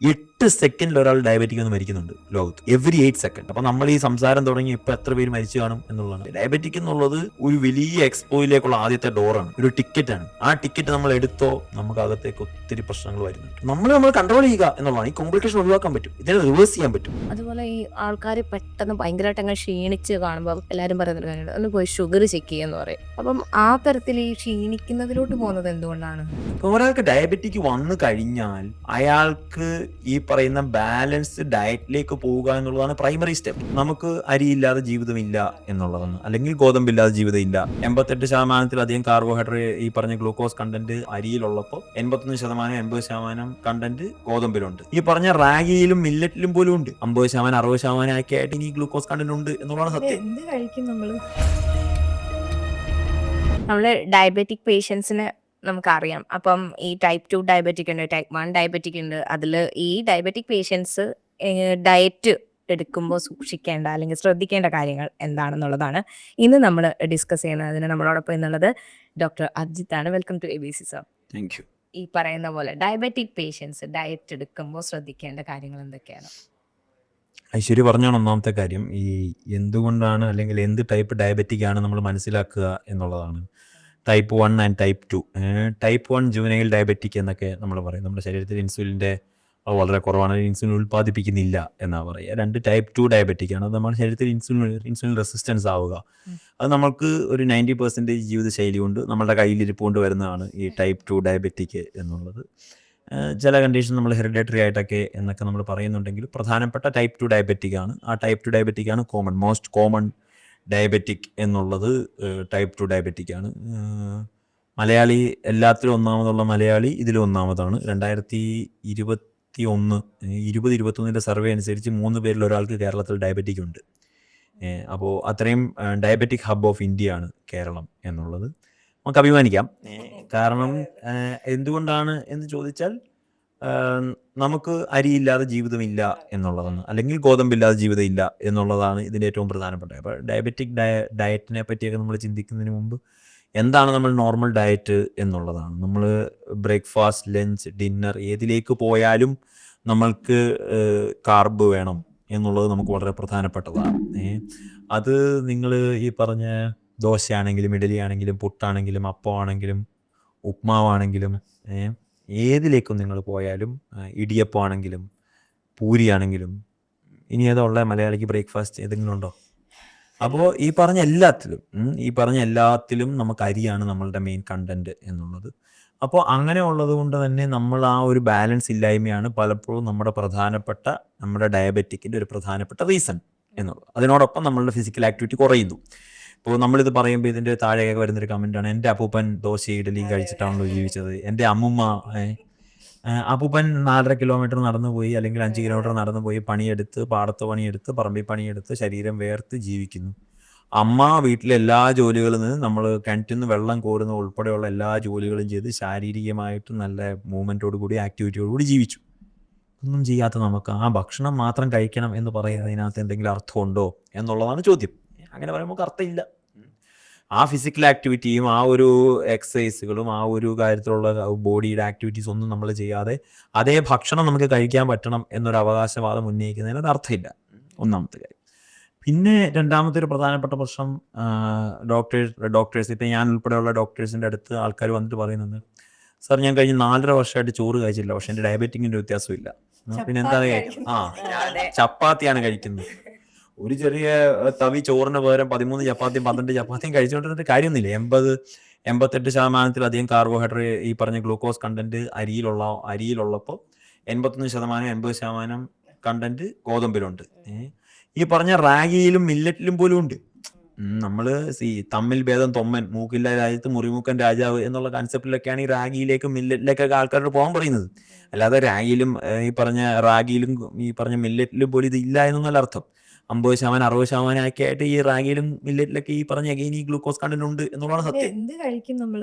it എട്ട് സെക്കൻഡിൽ ഒരാൾ ഡയബറ്റിക് എന്ന് മരിക്കുന്നുണ്ട് ലോകത്ത്. എവറി എയ്റ്റ് സെക്കൻഡ് അപ്പൊ നമ്മൾ ഈ സംസാരം തുടങ്ങി ഇപ്പൊ എത്ര പേര് മരിച്ചു കാണും എന്നുള്ളതാണ്. ഡയബറ്റിക് എന്നുള്ളത് ഒരു വലിയ എക്സ്പോയിലേക്കുള്ള ആദ്യത്തെ ഡോറാണ് ഒരു ടിക്കറ്റ് ആണ്. ആ ടിക്കറ്റ് നമ്മൾ എടുത്തോ നമുക്ക് അകത്തേക്ക് ഒത്തിരി പ്രശ്നങ്ങൾ വരുന്നുണ്ട്. നമ്മൾ നമ്മൾ കൺട്രോൾ ചെയ്യുക എന്നുള്ളതാണ്. ഈ കോംപ്ലിക്കേഷൻ ഒഴിവാക്കാൻ പറ്റും. ഇതിനെ റിവേഴ്സ് ചെയ്യാൻ പറ്റും. അതുപോലെ ഈ ആൾക്കാർ പെട്ടെന്ന് ഭയങ്കരമായിട്ട് അങ്ങ് ക്ഷീണിച്ച് കാണുമ്പോൾ എല്ലാവരും പറയുന്ന ഒരു കാര്യമുണ്ട്. ഒന്ന് പോയി ഷുഗർ ചെക്ക് ചെയ്യാന്ന് പറയും. അപ്പം ആ തരത്തിൽ ഈ ക്ഷീണിക്കുന്നതിലോട്ട് പോകുന്നത് എന്തുകൊണ്ടാണ്? ഒരാൾക്ക് ഡയബറ്റിക് വന്നു കഴിഞ്ഞാൽ അയാൾക്ക് ഈ പറയുന്ന ബാലൻസ്ഡ് ഡയറ്റിലേക്ക് പോവുക എന്നുള്ളതാണ് പ്രൈമറി സ്റ്റെപ്പ്. നമുക്ക് അരിയില്ലാതെ ജീവിതമില്ല എന്നുള്ളതാണ്. അല്ലെങ്കിൽ ഗോതമ്പില്ലാതെ ജീവിതമില്ല. എൺപത്തെട്ട് ശതമാനത്തിലധികം കാർബോഹൈഡ്രേറ്റ് ഈ പറഞ്ഞ ഗ്ലൂക്കോസ് കണ്ടന്റ് അരിയിലുള്ളപ്പോൾ എൺപത്തൊന്ന് ശതമാനം എൺപത് ശതമാനം കണ്ടന്റ് ഗോതമ്പിലുണ്ട്. ഈ പറഞ്ഞ റാഗിയിലും മില്ലറ്റിലും പോലും ഉണ്ട്. അമ്പത് ശതമാനം അറുപത് ശതമാനം ഒക്കെ ആയിട്ട് ഇനി ഗ്ലൂക്കോസ് കണ്ടന്റ് ഉണ്ട് എന്നുള്ളതാണ് സത്യം. എന്ത് കഴിക്കും നമ്മൾ നമ്മൾ ഡയബറ്റിക് പേഷ്യൻസിന് നമുക്കറിയാം. അപ്പം ഈ ടൈപ്പ് ടു ഡയബറ്റിക് ഉണ്ട് ടൈപ്പ് വൺ ഡയബറ്റിക് ഉണ്ട്. അതിൽ ഈ ഡയബറ്റിക് പേഷ്യൻസ് ഡയറ്റ് എടുക്കുമ്പോൾ സൂക്ഷിക്കേണ്ട അല്ലെങ്കിൽ ശ്രദ്ധിക്കേണ്ട കാര്യങ്ങൾ എന്താണെന്നുള്ളതാണ് ഇന്ന് നമ്മൾ ഡിസ്കസ് ചെയ്യുന്നത്. അതിന് നമ്മളോടൊപ്പം എന്നുള്ളത് ഡോക്ടർ അജിത്ത് ആണ്. Welcome to A B C sir thank you ഈ പറയുന്ന പോലെ ഡയബറ്റിക് പേഷ്യൻസ് ഡയറ്റ് എടുക്കുമ്പോൾ ശ്രദ്ധിക്കേണ്ട കാര്യങ്ങൾ എന്തൊക്കെയാണ്? ഐശ്വര്യ പറഞ്ഞാണ് ഒന്നാമത്തെ കാര്യം. ഈ എന്തുകൊണ്ടാണ് അല്ലെങ്കിൽ എന്ത് ടൈപ്പ് ഡയബറ്റിക് ആണ് നമ്മൾ മനസ്സിലാക്കുക എന്നുള്ളതാണ്. Type one and type two type one juvenile diabetic എന്നൊക്കെ നമ്മൾ പറയും. നമ്മുടെ ശരീരത്തിൽ ഇൻസുലിന്റെ വളരെ കുറവാണ്. ഇൻസുലിൻ ഉൽപ്പാദിപ്പിക്കുന്നില്ല എന്നാ പറയുക. രണ്ട് ടൈപ്പ് ടു ഡയബറ്റിക് ആണ്. അത് നമ്മുടെ ശരീരത്തിൽ ഇൻസുലിൻ ഇൻസുലിൻ റെസിസ്റ്റൻസ് ആവുക. അത് നമുക്ക് ഒരു നയന്റി പെർസെന്റേജ് ജീവിതശൈലി കൊണ്ട് നമ്മുടെ കയ്യിലിരിപ്പ് കൊണ്ട് വരുന്നതാണ് ഈ ടൈപ്പ് ടു ഡയബറ്റിക് എന്നുള്ളത്. ചില കണ്ടീഷൻ നമ്മൾ ഹെറിഡേറ്ററി ആയിട്ടൊക്കെ എന്നൊക്കെ നമ്മൾ പറയുന്നുണ്ടെങ്കിൽ പ്രധാനപ്പെട്ട ടൈപ്പ് ടു ഡയബറ്റിക് ആണ്. ആ ടൈപ്പ് ടു ഡയബറ്റിക് ആണ് കോമൺ മോസ്റ്റ് കോമൺ ഡയബറ്റിക് എന്നുള്ളത് ടൈപ്പ് ടു ഡയബറ്റിക് ആണ്. മലയാളി എല്ലാത്തിലും ഒന്നാമതുള്ള മലയാളി ഇതിൽ ഒന്നാമതാണ്. രണ്ടായിരത്തി ഇരുപത്തി ഒന്ന് ഇരുപത് ഇരുപത്തൊന്നിന്റെ സർവേ അനുസരിച്ച് മൂന്ന് പേരിൽ ഒരാൾക്ക് കേരളത്തിൽ ഡയബറ്റിക് ഉണ്ട്. അപ്പോൾ അത്രയും ഡയബറ്റിക് ഹബ് ഓഫ് ഇന്ത്യ ആണ് കേരളം എന്നുള്ളത്. നമുക്ക് അഭിമാനിക്കാം. കാരണം എന്തുകൊണ്ടാണ് എന്ന് ചോദിച്ചാൽ ഏഹ് നമുക്ക് അരിയില്ലാതെ ജീവിതമില്ല എന്നുള്ളതാണ്. അല്ലെങ്കിൽ ഗോതമ്പില്ലാതെ ജീവിതമില്ല എന്നുള്ളതാണ് ഇതിന്റെ ഏറ്റവും പ്രധാനപ്പെട്ട. അപ്പോൾ ഡയബറ്റിക് ഡയ ഡയറ്റിനെ പറ്റിയൊക്കെ നമ്മൾ ചിന്തിക്കുന്നതിന് മുമ്പ് എന്താണ് നമ്മൾ നോർമൽ ഡയറ്റ് എന്നുള്ളതാണ്. നമ്മൾ ബ്രേക്ക്ഫാസ്റ്റ് ലഞ്ച് ഡിന്നർ ഏതിലേക്ക് പോയാലും നമ്മൾക്ക് കാർബ് വേണം എന്നുള്ളത് നമുക്ക് വളരെ പ്രധാനപ്പെട്ടതാണ്. അത് നിങ്ങൾ ഈ പറഞ്ഞ ദോശയാണെങ്കിലും ഇഡലി ആണെങ്കിലും പുട്ടാണെങ്കിലും അപ്പമാണെങ്കിലും ഉപ്മാവാണെങ്കിലും ഏ ഏതിലേക്കും നിങ്ങൾ പോയാലും ഇടിയപ്പാണെങ്കിലും പൂരിയാണെങ്കിലും ഇനി ഏതാ ഉള്ള മലയാളിക്ക് ബ്രേക്ക്ഫാസ്റ്റ് ഏതെങ്കിലും ഉണ്ടോ അപ്പോൾ ഈ പറഞ്ഞ എല്ലാത്തിലും ഈ പറഞ്ഞ എല്ലാത്തിലും നമുക്ക് അരിയാണ് നമ്മളുടെ മെയിൻ കണ്ടന്റ് എന്നുള്ളത്. അപ്പോൾ അങ്ങനെ ഉള്ളത് കൊണ്ട് തന്നെ നമ്മൾ ആ ഒരു ബാലൻസ് ഇല്ലായ്മയാണ് പലപ്പോഴും നമ്മുടെ പ്രധാനപ്പെട്ട നമ്മുടെ ഡയബറ്റിക്കിന്റെ ഒരു പ്രധാനപ്പെട്ട റീസൺ എന്നുള്ളത്. അതിനോടൊപ്പം നമ്മളുടെ ഫിസിക്കൽ ആക്ടിവിറ്റി കുറയുന്നു. ഇപ്പോൾ നമ്മളിത് പറയുമ്പോൾ ഇതിന്റെ താഴെയൊക്കെ വരുന്നൊരു കമന്റാണ് എന്റെ അപ്പൂപ്പൻ ദോശ ഇഡലിയും കഴിച്ചിട്ടാണല്ലോ ജീവിച്ചത്. എന്റെ അമ്മുമ്മ അപ്പൂപ്പൻ നാലര കിലോമീറ്റർ നടന്നു പോയി അല്ലെങ്കിൽ അഞ്ച് കിലോമീറ്റർ നടന്നു പോയി പണിയെടുത്ത് പാടത്ത് പണിയെടുത്ത് പറമ്പിൽ പണിയെടുത്ത് ശരീരം വേർത്ത് ജീവിക്കുന്നു. അമ്മ വീട്ടിലെ എല്ലാ ജോലികളിൽ നിന്ന് നമ്മൾ കിണറ്റിൽ നിന്ന് വെള്ളം കോരുന്ന ഉൾപ്പെടെയുള്ള എല്ലാ ജോലികളും ചെയ്ത് ശാരീരികമായിട്ട് നല്ല മൂവ്മെന്റോട് കൂടി ആക്ടിവിറ്റിയോട് കൂടി ജീവിച്ചു. ഒന്നും ചെയ്യാത്ത നമുക്ക് ആ ഭക്ഷണം മാത്രം കഴിക്കണം എന്ന് പറയുന്നതിനകത്ത് എന്തെങ്കിലും അർത്ഥമുണ്ടോ എന്നുള്ളതാണ് ചോദ്യം. അങ്ങനെ പറയുമ്പോൾ നമുക്ക് അർത്ഥമില്ല ആ ഫിസിക്കൽ ആക്ടിവിറ്റിയും ആ ഒരു എക്സസൈസുകളും ആ ഒരു കാര്യത്തിലുള്ള ബോഡിയുടെ ആക്ടിവിറ്റീസ് ഒന്നും നമ്മൾ ചെയ്യാതെ അതേ ഭക്ഷണം നമുക്ക് കഴിക്കാൻ പറ്റണം എന്നൊരു അവകാശവാദം ഉന്നയിക്കുന്നതിന് അത് അർത്ഥമില്ല. ഒന്നാമത്തെ കാര്യം. പിന്നെ രണ്ടാമത്തെ ഒരു പ്രധാനപ്പെട്ട പ്രശ്നം ഡോക്ടേഴ്സ് ഡോക്ടേഴ്സ് ഇപ്പം ഞാൻ ഉൾപ്പെടെയുള്ള ഡോക്ടേഴ്സിന്റെ അടുത്ത് ആൾക്കാർ വന്നിട്ട് പറയുന്നത് സാർ ഞാൻ കഴിഞ്ഞ നാലര വർഷമായിട്ട് ചോറ് കഴിച്ചില്ല പക്ഷെ എന്റെ ഡയബറ്റിക്കിന്റെ വ്യത്യാസമില്ല പിന്നെ എന്താ ആ ഞാൻ ചപ്പാത്തിയാണ് കഴിക്കുന്നത്. ഒരു ചെറിയ തവി ചോറിന് പകരം പതിമൂന്ന് ചപ്പാത്തിയും പന്ത്രണ്ട് ചപ്പാത്തിയും കഴിച്ചുകൊണ്ടിരുന്നിട്ട് കാര്യമൊന്നുമില്ല. എൺപത് എൺപത്തെട്ട് ശതമാനത്തിലധികം കാർബോഹൈഡ്രേറ്റ് ഈ പറഞ്ഞ ഗ്ലൂക്കോസ് കണ്ടന്റ് അരിയിലുള്ള അരിയിലുള്ളപ്പോൾ എൺപത്തൊന്ന് ശതമാനം എൺപത് ശതമാനം കണ്ടന്റ് ഗോതമ്പിലുണ്ട്. ഈ പറഞ്ഞ റാഗിയിലും മില്ലറ്റിലും പോലും ഉണ്ട്. നമ്മൾ സി തമ്മിൽ ഭേദം തൊമ്മൻ മൂക്കില്ല രാജ്യത്ത് മുറിമൂക്കൻ രാജാവ് എന്നുള്ള കൺസെപ്റ്റിലൊക്കെയാണ് ഈ റാഗിയിലേക്കും മില്ലറ്റിലേക്കൊക്കെ ആൾക്കാരോട് പോകാൻ പറയുന്നത്. അല്ലാതെ റാഗിയിലും ഈ പറഞ്ഞ റാഗിയിലും ഈ പറഞ്ഞ മില്ലറ്റിലും പോലും ഇത് ഇല്ല എന്നൊന്നല്ല അർത്ഥം. അമ്പത് ശതമാനം അറുപത് ശതമാനം ഒക്കെ ആയിട്ട് ഈ റാഗിയിലും മില്ലറ്റിലൊക്കെ ഈ പറഞ്ഞ അഗൈൻ ഈ ഗ്ലൂക്കോസ് കണ്ടന്റ് ഉണ്ട് എന്നുള്ളതാണ് സത്യം. എന്ത് കഴിക്കും നമ്മൾ?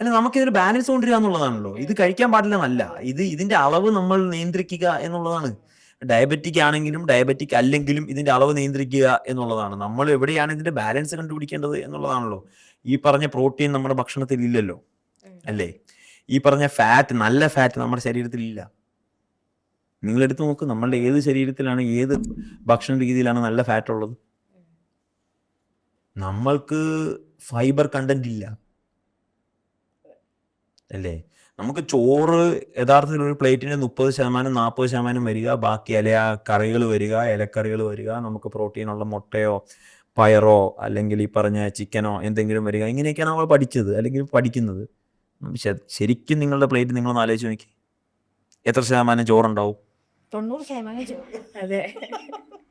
അല്ല നമുക്ക് ഇതിന് ബാലൻസ് കൊണ്ടുവരിക എന്നുള്ളതാണല്ലോ. ഇത് കഴിക്കാൻ പാടില്ല എന്നല്ല. ഇത് ഇതിന്റെ അളവ് നമ്മൾ നിയന്ത്രിക്കുക എന്നുള്ളതാണ്. ഡയബറ്റിക് ആണെങ്കിലും ഡയബറ്റിക് അല്ലെങ്കിലും ഇതിന്റെ അളവ് നിയന്ത്രിക്കുക എന്നുള്ളതാണ്. നമ്മൾ എവിടെയാണ് ഇതിന്റെ ബാലൻസ് കണ്ടുപിടിക്കേണ്ടത് എന്നുള്ളതാണല്ലോ. ഈ പറഞ്ഞ പ്രോട്ടീൻ നമ്മുടെ ഭക്ഷണത്തിൽ ഇല്ലല്ലോ. അല്ലേ? ഈ പറഞ്ഞ ഫാറ്റ് നല്ല ഫാറ്റ് നമ്മുടെ ശരീരത്തിൽ ഇല്ല. നിങ്ങൾ എടുത്ത് നോക്ക് നമ്മളുടെ ഏത് ശരീരത്തിലാണ് ഏത് ഭക്ഷണ രീതിയിലാണ് നല്ല ഫാറ്റ് ഉള്ളത്? നമ്മൾക്ക് ഫൈബർ കണ്ടന്റ് ഇല്ല. അല്ലേ? നമുക്ക് ചോറ് യഥാർത്ഥത്തിൽ ഒരു പ്ലേറ്റിന് മുപ്പത് ശതമാനം നാൽപ്പത് ശതമാനം വരിക ബാക്കി ഇല കറികൾ വരിക ഇലക്കറികൾ വരിക നമുക്ക് പ്രോട്ടീനുള്ള മുട്ടയോ പയറോ അല്ലെങ്കിൽ ഈ പറഞ്ഞ ചിക്കനോ എന്തെങ്കിലും വരിക ഇങ്ങനെയൊക്കെയാണ് നമ്മൾ പഠിച്ചത് അല്ലെങ്കിൽ പഠിക്കുന്നത്. ശരിക്കും നിങ്ങളുടെ പ്ലേറ്റ് നിങ്ങളൊന്ന് ആലോചിച്ച് നോക്കി. എത്ര ശതമാനം ചോറുണ്ടാവും? തൊണ്ണൂറ് ശതമാനം അതെ.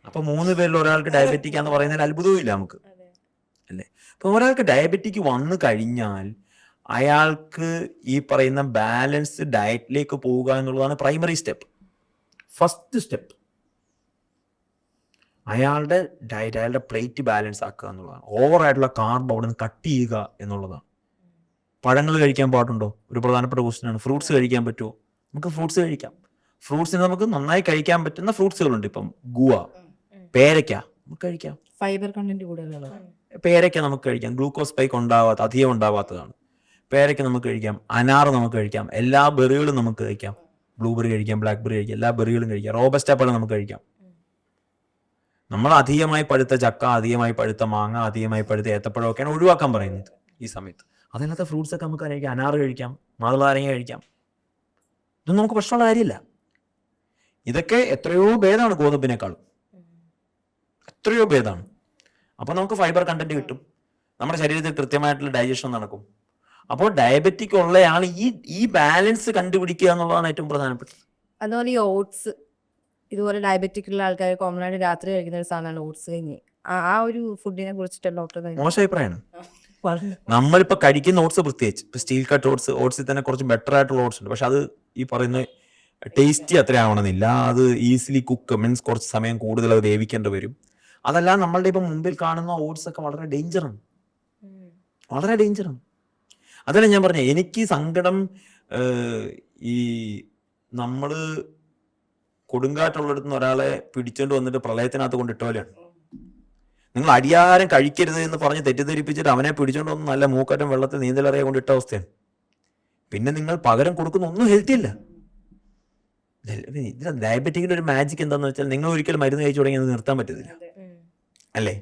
അപ്പൊ മൂന്ന് പേരിൽ ഒരാൾക്ക് ഡയബറ്റിക് എന്ന് പറയുന്നതിൽ അത്ഭുതവും ഇല്ല നമുക്ക് അല്ലേ? അപ്പൊ ഒരാൾക്ക് ഡയബറ്റിക് വന്നു കഴിഞ്ഞാൽ അയാൾക്ക് ഈ പറയുന്ന ബാലൻസ് ഡയറ്റിലേക്ക് പോവുക എന്നുള്ളതാണ് പ്രൈമറി സ്റ്റെപ്പ് ഫസ്റ്റ് സ്റ്റെപ്പ് അയാളുടെ ഡയറ്റ് അയാളുടെ പ്ലേറ്റ് ബാലൻസ് ആക്കുക എന്നുള്ളതാണ്. ഓവറായിട്ടുള്ള കാർബ് അവിടെ നിന്ന് കട്ട് ചെയ്യുക എന്നുള്ളതാണ്. പഴങ്ങൾ കഴിക്കാൻ പാടുണ്ടോ? ഒരു പ്രധാനപ്പെട്ട ക്വസ്റ്റ്യൻ ആണ്. ഫ്രൂട്ട്സ് കഴിക്കാൻ പറ്റുമോ നമുക്ക് ഫ്രൂട്ട്സ് കഴിക്കാം. ഫ്രൂട്ട്സിന് നമുക്ക് നന്നായി കഴിക്കാൻ പറ്റുന്ന ഫ്രൂട്ട്സുകളുണ്ട്. ഇപ്പം ഗുവ പേരയ്ക്ക നമുക്ക് കഴിക്കാം. ഫൈബർ കണ്ടന്റ് കൂടുതലാണ് പേരയ്ക്ക നമുക്ക് കഴിക്കാം. ഗ്ലൂക്കോസ് സ്പൈക്ക് ഉണ്ടാവാത്ത അധികം ഉണ്ടാവാത്തതാണ്. പേരയ്ക്ക നമുക്ക് കഴിക്കാം. അനാർ നമുക്ക് കഴിക്കാം. എല്ലാ ബെറികളും നമുക്ക് കഴിക്കാം. ബ്ലൂബെറി കഴിക്കാം ബ്ലാക്ക് ബെറി കഴിക്കാം എല്ലാ ബെറികളും കഴിക്കാം. റോബസ്റ്റ പഴം നമുക്ക് കഴിക്കാം. നമ്മൾ അധികമായി പഴുത്ത ചക്ക അധികമായി പഴുത്ത മാങ്ങ അധികമായി പഴുത്ത ഏത്തപ്പഴമൊക്കെയാണ് ഒഴിവാക്കാൻ പറയുന്നത് ഈ സമയത്ത്. അതിനകത്ത് ഫ്രൂട്ട്സ് ഒക്കെ നമുക്ക് കഴിക്കാം. അനാറ് കഴിക്കാം മാതളാരങ്ങ കഴിക്കാം. ഇതൊന്നും നമുക്ക് പ്രശ്നമുള്ള കാര്യമില്ല. ഇതൊക്കെ എത്രയോ ഭേദമാണ് ഗോതമ്പിനേക്കാളും. എത്രയോ ഭേദമാണ്. അപ്പോൾ നമുക്ക് ഫൈബർ കണ്ടന്റ് കിട്ടും. നമ്മുടെ ശരീരത്തിൽ കൃത്യമായിട്ടുള്ള ഡൈജഷൻ നടക്കും. അപ്പോൾ ഡയബറ്റിക് ഉള്ളയാൾ ഈ ഈ ബാലൻസ് കണ്ടുപിടിക്കുക എന്നുള്ളതാണ് ഏറ്റവും പ്രധാനപ്പെട്ടത്. അതുപോലെ ഈ ഓട്സ് ഇതുപോലെ ഡയബറ്റിക് ഉള്ള ആൾക്കാർ കോമൺ ആയിട്ട് രാത്രി കഴിക്കുന്ന ഒരു സാധനമാണ് ഓട്സ് കഴിഞ്ഞ് ആ- ആ ഒരു ഫുഡിനെ കുറിച്ചിട്ട് ഡോക്ടർ മോശം അഭിപ്രായമാണ്. നമ്മളിപ്പോൾ കഴിക്കുന്ന ഓട്സ് പ്രത്യേകിച്ച്. ഇപ്പൊ സ്റ്റീൽ കട്ട് ഓട്സ് ഓട്സിൽ തന്നെ കുറച്ച് ബെറ്റർ ആയിട്ടുള്ള ഓട്സ് ഉണ്ട്. പക്ഷെ അത് ഈ പറയുന്ന ടേസ്റ്റി അത്ര ആവണമെന്നില്ല അത് ഈസിലി കുക്ക് മീൻസ് കുറച്ച് സമയം കൂടുതൽ അത് വേവിക്കേണ്ടി വരും. അതല്ല നമ്മളുടെ ഇപ്പം മുമ്പിൽ കാണുന്ന ഓട്സ് ഒക്കെ വളരെ ഡേഞ്ചറാണ് വളരെ ഡേഞ്ചറാണ് അതല്ല ഞാൻ പറഞ്ഞ എനിക്ക് സങ്കടം ഈ നമ്മൾ കൊടുങ്കാറ്റുള്ളിടത്തുനിന്ന് ഒരാളെ പിടിച്ചോണ്ട് വന്നിട്ട് പ്രളയത്തിനകത്ത് കൊണ്ടിട്ട പോലെയാണ്. നിങ്ങൾ അടിയാരം കഴിക്കരുത് എന്ന് പറഞ്ഞ് തെറ്റിദ്ധരിപ്പിച്ചിട്ട് അവനെ പിടിച്ചോണ്ട് വന്ന് നല്ല മൂക്കറ്റം വെള്ളത്തിൽ നീന്തലറിയാൻ കൊണ്ടിട്ട അവസ്ഥയാണ്. പിന്നെ നിങ്ങൾ പകരം കൊടുക്കുന്ന ഒന്നും ഹെൽത്തി അല്ല. ഇതിന് ഡയബറ്റിക്കിന്റെ ഒരു മാജിക് എന്താന്ന് വെച്ചാൽ നിങ്ങൾ ഒരിക്കലും മരുന്ന് കഴിച്ചു തുടങ്ങി അത് നിർത്താൻ പറ്റത്തില്ല. അല്ലേ?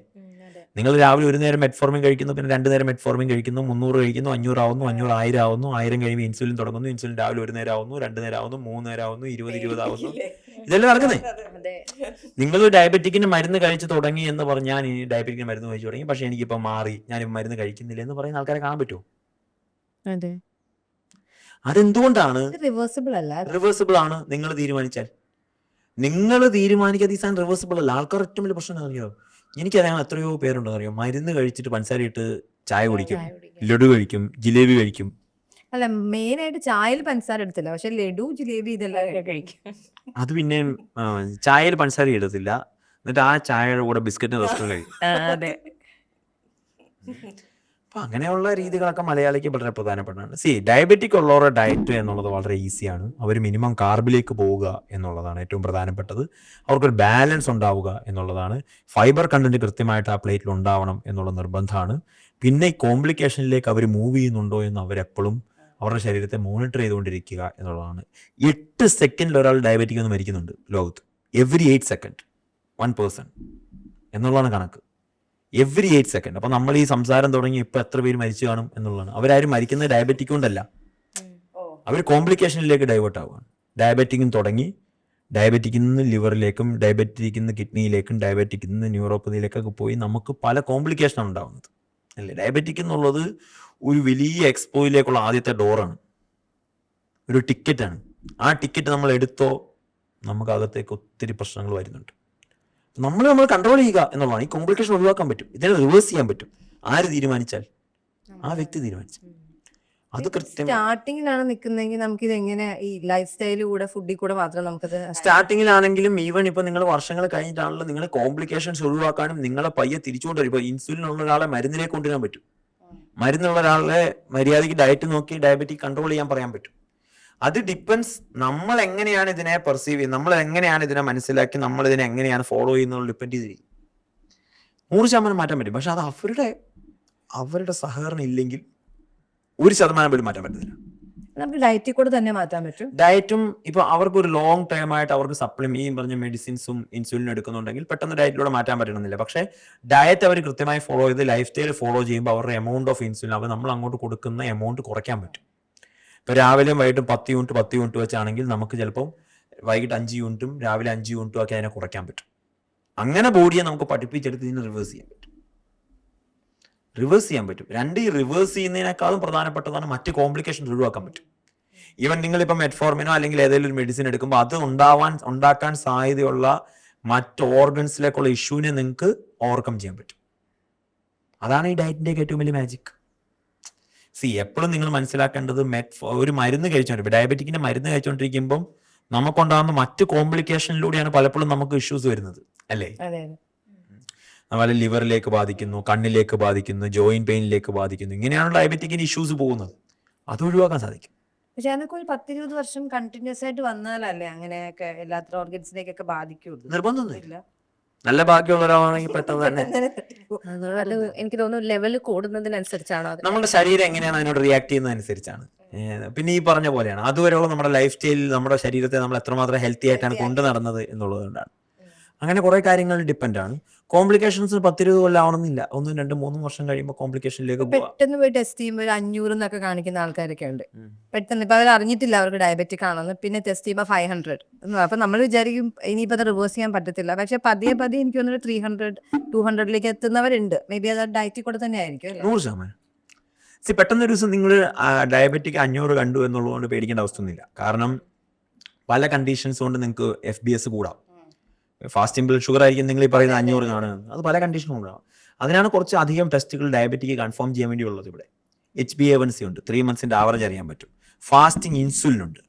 നിങ്ങൾ രാവിലെ ഒരു നേരം മെറ്റ്ഫോർമിൻ കഴിക്കുന്നു പിന്നെ രണ്ട് നേരം മെറ്റ്ഫോർമിൻ കഴിക്കുന്നു മുന്നൂറ് കഴിക്കുന്നു അഞ്ഞൂറ് ആവുന്നു അഞ്ഞൂറ് ആയിരം ആവുന്നു ആയിരം കഴിയുമ്പോൾ ഇൻസുലിൻ തുടങ്ങുന്നു ഇൻസുലിൻ രാവിലെ ഒരു നേരം ആവുന്നു രണ്ട് നേരം ആവുന്നു മൂന്ന് നേരം ആവുന്നു ഇരുപത് ഇരുപത് ആവുന്നു. ഇതെല്ലാം നടക്കുന്നേ? നിങ്ങൾ ഡയബറ്റിക്കിന് മരുന്ന് കഴിച്ചു തുടങ്ങി എന്ന് പറഞ്ഞാൽ ഞാൻ ഈ ഡയബറ്റിക്കിന് മരുന്ന് കഴിച്ചു തുടങ്ങി. പക്ഷെ എനിക്കിപ്പോൾ മാറി. ഞാൻ മരുന്ന് കഴിക്കുന്നില്ല എന്ന് പറയുന്ന ആൾക്കാരെ കാണാൻ പറ്റുമോ? അതെ. അതെന്തുകൊണ്ടാണ്? റിവേഴ്സിബിൾ അല്ല. റിവേഴ്സിബിൾ ആണ് നിങ്ങൾ തീരുമാനിച്ചാൽ. നിങ്ങൾ തീരുമാനിക്കാതെ ഈ സാധനം റിവേഴ്സിബിൾ അല്ല. ആൾക്കാർ ഏറ്റവും വലിയ പ്രശ്നം അറിയോ എനിക്കറിയാം എത്രയോ പേരുണ്ടെന്ന് അറിയോ മരുന്ന് കഴിച്ചിട്ട് പഞ്ചസാര ഇട്ട് ചായ കുടിക്കും. ലഡു കഴിക്കും ജിലേബി കഴിക്കും. അല്ല മെയിൻ ആയിട്ട് ചായയിൽ പഞ്ചസാര എടുത്തില്ല. പക്ഷെ ലഡു ജിലേബി ഇതെല്ലാം കഴിക്കും. അത് പിന്നെ ചായയിൽ പഞ്ചസാര ഇടത്തില്ല. എന്നിട്ട് ആ ചായയുടെ കൂടെ ബിസ്ക്കറ്റിന് റസ്ക് കഴിക്കും. അതെ. അപ്പൊ അങ്ങനെയുള്ള രീതികളൊക്കെ മലയാളിക്ക് വളരെ പ്രധാനപ്പെട്ടതാണ്. സി ഡയബറ്റിക് ഉള്ളവരുടെ ഡയറ്റ് എന്നുള്ളത് വളരെ ഈസിയാണ് അവർ മിനിമം കാർബിലേക്ക് പോവുക എന്നുള്ളതാണ് ഏറ്റവും പ്രധാനപ്പെട്ടത്. അവർക്കൊരു ബാലൻസ് ഉണ്ടാവുക എന്നുള്ളതാണ്. ഫൈബർ കണ്ടന്റ് കൃത്യമായിട്ട് ആ പ്ലേറ്റിൽ ഉണ്ടാവണം എന്നുള്ള നിർബന്ധമാണ്. പിന്നെ കോംപ്ലിക്കേഷനിലേക്ക് അവർ മൂവ് ചെയ്യുന്നുണ്ടോ എന്ന് അവരെപ്പോഴും അവരുടെ ശരീരത്തെ മോണിറ്റർ ചെയ്തുകൊണ്ടിരിക്കുക എന്നുള്ളതാണ്. എട്ട് സെക്കൻഡിൽ ഒരാൾ ഡയബറ്റിക് ഒന്ന് മരിക്കുന്നുണ്ട് ലോകത്ത്. Every eight second one person എന്നുള്ളതാണ് കണക്ക്. എവറി എയ്റ്റ് സെക്കൻഡ് അപ്പൊ നമ്മൾ ഈ സംസാരം തുടങ്ങി ഇപ്പൊ എത്ര പേര് മരിച്ചു കാണും എന്നുള്ളതാണ്. അവരാരും മരിക്കുന്നത് ഡയബറ്റിക് കൊണ്ടല്ല അവർ കോംപ്ലിക്കേഷനിലേക്ക് ഡൈവേർട്ട് ആവുകയാണ്. ഡയബറ്റിക്കും തുടങ്ങി ഡയബറ്റിക്കിൽ നിന്ന് ലിവറിലേക്കും ഡയബറ്റിക്കിൽ നിന്ന് കിഡ്നിയിലേക്കും ഡയബറ്റിക്കിൽ നിന്ന് ന്യൂറോപ്പതിയിലേക്കൊക്കെ പോയി നമുക്ക് പല കോംപ്ലിക്കേഷനാണ് ഉണ്ടാവുന്നത്. അല്ലേ? ഡയബറ്റിക് എന്നുള്ളത് ഒരു വലിയ എക്സ്പോയിലേക്കുള്ള ആദ്യത്തെ ഡോറാണ് ഒരു ടിക്കറ്റാണ് ആ ടിക്കറ്റ് നമ്മൾ എടുത്തോ നമുക്ക് അകത്തേക്ക് ഒത്തിരി പ്രശ്നങ്ങൾ വരുന്നുണ്ട്. നമ്മൾ നമ്മൾ കൺട്രോൾ ചെയ്യുക എന്നുള്ളതാണ്. ഈ കോംപ്ലിക്കേഷൻ ഒഴിവാക്കാൻ പറ്റും. ഇതിനെ റിവേഴ്സ് ചെയ്യാൻ പറ്റും. ആര് തീരുമാനിച്ചാൽ? ആ വ്യക്തി തീരുമാനിച്ചു അത് സ്റ്റാർട്ടിങ്ങിലാണ് നിൽക്കുന്നതെങ്കിൽ നമുക്ക് ഇത് എങ്ങനെ ഈ ലൈഫ് സ്റ്റൈലിൽ കൂടെ ഫുഡിൽ കൂടെ മാത്രം നമുക്കത് സ്റ്റാർട്ടിങ്ങിലാണെങ്കിലും ഈവൻ ഇപ്പൊ നിങ്ങൾ വർഷങ്ങൾ കഴിഞ്ഞിട്ടാണല്ലോ നിങ്ങൾ കോംപ്ലിക്കേഷൻസ് ഒഴിവാക്കാനും നിങ്ങളെ പയ്യെ തിരിച്ചുകൊണ്ട് ഇപ്പൊ ഇൻസുലിൻ ഉള്ള ഒരാളെ മരുന്നിലേക്ക് കൊണ്ടുവരാൻ പറ്റും. മരുന്നുള്ള ഒരാളെ മര്യാദയ്ക്ക് ഡയറ്റ് നോക്കി ഡയബറ്റിക് കൺട്രോൾ ചെയ്യാൻ പറയാൻ പറ്റും. അത് ഡിപ്പെൻസ് നമ്മൾ എങ്ങനെയാണ് ഇതിനെ പെർസീവ് ചെയ്യുന്നത്? നമ്മൾ എങ്ങനെയാണ് ഇതിനെ മനസ്സിലാക്കി നമ്മൾ ഇതിനെ എങ്ങനെയാണ് ഫോളോ ചെയ്യുന്നത് ഡിപ്പെൻഡ് ചെയ്തിരിക്കും നൂറ് ശതമാനം മാറ്റാൻ പറ്റും. പക്ഷെ അത് അവരുടെ അവരുടെ സഹകരണം ഇല്ലെങ്കിൽ ഒരു ശതമാനം പോലും മാറ്റാൻ പറ്റത്തില്ല. നമുക്ക് ഡയറ്റിൽ കൂടെ തന്നെ മാറ്റാൻ പറ്റും. ഡയറ്റും ഇപ്പൊ അവർക്ക് ഒരു ലോങ് ടൈം ആയിട്ട് അവർക്ക് സപ്ലിമെന്റ് ഈ പറഞ്ഞ മെഡിസിൻസും ഇൻസുലിനും എടുക്കുന്നുണ്ടെങ്കിൽ പെട്ടെന്ന് ഡയറ്റിലൂടെ മാറ്റാൻ പറ്റണമെന്നില്ല. പക്ഷേ ഡയറ്റ് അവർ കൃത്യമായി ഫോളോ ചെയ്ത് ലൈഫ് സ്റ്റൈൽ ഫോളോ ചെയ്യുമ്പോൾ അവരുടെ എമൗണ്ട് ഓഫ് ഇൻസുലിൻ അവർ നമ്മൾ അങ്ങോട്ട് കൊടുക്കുന്ന എമൗണ്ട് കുറയ്ക്കാൻ പറ്റും. ഇപ്പൊ രാവിലെയും വൈകിട്ടും പത്ത് യൂണിറ്റ് പത്ത് യൂണിറ്റ് വെച്ചാണെങ്കിൽ നമുക്ക് ചിലപ്പോൾ വൈകിട്ട് അഞ്ച് യൂണിറ്റും രാവിലെ അഞ്ച് യൂണിറ്റും ഒക്കെ അതിനെ കുറയ്ക്കാൻ പറ്റും. അങ്ങനെ ബോഡിയെ നമുക്ക് പഠിപ്പിച്ചെടുത്ത് ഇതിനെ റിവേഴ്സ് ചെയ്യാൻ പറ്റും. റിവേഴ്സ് ചെയ്യാൻ പറ്റും. രണ്ട് ഈ റിവേഴ്സ് ചെയ്യുന്നതിനേക്കാളും പ്രധാനപ്പെട്ടതാണ് മറ്റ് കോംപ്ലിക്കേഷൻ ഒഴിവാക്കാൻ പറ്റും. ഈവൻ നിങ്ങൾ ഇപ്പം മെറ്റ്ഫോർമിനോ അല്ലെങ്കിൽ ഏതെങ്കിലും ഒരു മെഡിസിൻ എടുക്കുമ്പോൾ അത് ഉണ്ടാവാൻ ഉണ്ടാക്കാൻ സാധ്യതയുള്ള മറ്റ് ഓർഗൻസിലേക്കുള്ള ഇഷ്യൂവിനെ നിങ്ങൾക്ക് ഓവർകം ചെയ്യാൻ പറ്റും. അതാണ് ഈ ഡയറ്റിന്റെ ഏറ്റവും വലിയ മാജിക് സി എപ്പോഴും നിങ്ങൾ മനസ്സിലാക്കേണ്ടത് മെറ്റ് ഒരു മരുന്ന് കഴിച്ചോണ്ട് ഡയബറ്റിക്കിന്റെ മരുന്ന് കഴിച്ചോണ്ടിരിക്കുമ്പോൾ നമുക്കുണ്ടാകുന്ന മറ്റ് കോംപ്ലിക്കേഷനിലൂടെയാണ് പലപ്പോഴും നമുക്ക് ഇഷ്യൂസ് വരുന്നത് അല്ലേ? അതെ അതെ. അതുപോലെ ലിവറിലേക്ക് ബാധിക്കുന്നു കണ്ണിലേക്ക് ബാധിക്കുന്നു ജോയിന്റ് പെയിനിലേക്ക് ബാധിക്കുന്നു ഇങ്ങനെയാണ് ഡയബറ്റിക്കിന് ഇഷ്യൂസ് പോകുന്നത്. അത് ഒഴിവാക്കാൻ സാധിക്കും. പക്ഷെ അതൊക്കെ ഒരു പത്തിരുപത് വർഷം കണ്ടിന്യൂസ് ആയിട്ട് വന്നാലല്ലേ അങ്ങനെയൊക്കെ എല്ലാത്ത ഓർഗൻസിനെയൊക്കെ ബാധിക്കുള്ളൂ. നിർബന്ധമൊന്നുമില്ല. നല്ല ബാക്കിയുള്ള ഒരാളാണെങ്കിൽ പെട്ടെന്ന് തന്നെ. അത് എനിക്ക് തോന്നുന്നു ലെവൽ കൂടുന്നതിനനുസരിച്ചാണോ അത്? നമ്മുടെ ശരീരം എങ്ങനെയാണ് അതിനോട് റിയാക്ട് ചെയ്യുന്നതനുസരിച്ചാണ്. പിന്നെ ഈ പറഞ്ഞ പോലെയാണ്. അതുവരെയുള്ള നമ്മുടെ ലൈഫ് സ്റ്റൈലിൽ നമ്മുടെ ശരീരത്തെ നമ്മൾ എത്രമാത്രം ഹെൽത്തി ആയിട്ടാണ് കൊണ്ടു നടന്നത് എന്നുള്ളത് കൊണ്ടാണ് അങ്ങനെ കുറെ കാര്യങ്ങൾ ഡിപ്പെൻഡ് ആണ്. കോംപ്ലിക്കേഷൻസ് പത്തിരുപത് കൊല്ലം ആവണമെന്നില്ല ഒന്നും രണ്ടും മൂന്നും വർഷം കഴിയുമ്പോൾ കോംപ്ലിക്കേഷനിലേക്ക് പെട്ടെന്ന് പോയി ടെസ്റ്റ് ചെയ്യുമ്പോൾ ഒരു അഞ്ഞൂറ് എന്നൊക്കെ കാണിക്കുന്ന ആൾക്കാരൊക്കെ ഉണ്ട്. പെട്ടെന്ന് ഇപ്പൊ അവർ അറിഞ്ഞിട്ടില്ല അവർക്ക് ഡയബറ്റിക് ആണെന്ന്. പിന്നെ ടെസ്റ്റ് ചെയ്യുമ്പോൾ ഫൈവ് ഹൺഡ്രഡ് അപ്പൊ നമ്മൾ വിചാരിക്കും ഇനിയിപ്പോ അത് റിവേഴ്സ് ചെയ്യാൻ പറ്റത്തില്ല. പക്ഷെ പതിയെ പതിയെ എനിക്ക് തോന്നുന്നു ത്രീ ഹൺഡ്രഡ് ടു ഹൺഡ്രഡിലേക്ക് എത്തുന്നവരുണ്ട്. മേ ബി അത് ഡയറ്റിൽ കൂടെ തന്നെ ആയിരിക്കും അല്ലേ? നൂറ് ശതമാനം. സി പെട്ടെന്ന് ഒരു ദിവസം നിങ്ങൾ ഡയബറ്റിക് അഞ്ഞൂറ് കണ്ടു എന്നുള്ളതുകൊണ്ട് പേടിക്കേണ്ട അവസ്ഥയൊന്നുമില്ല. കാരണം പല കണ്ടീഷൻസ് കൊണ്ട് നിങ്ങൾക്ക് എഫ് ബി എസ് കൂടാം. ഫാസ്റ്റിംഗ് ബ്ലഡ് ഷുഗർ ആയിരിക്കും നിങ്ങൾ ഈ പറയുന്ന അഞ്ഞൂറ് കാണുന്നത് അത് പല കണ്ടീഷനും ഉണ്ടാവും. അതിനാണ് കുറച്ച് അധികം ടെസ്റ്റുകൾ ഡയബറ്റിക്ക് കൺഫേം ചെയ്യാൻ വേണ്ടിയുള്ളത് ഇവിടെ. H B A one C ഉണ്ട്. ത്രീ മന്ത്സിന്റെ ആവറേജ് അറിയാൻ പറ്റും. ഫാസ്റ്റിംഗ് ഇൻസുലിൻ ഉണ്ട്.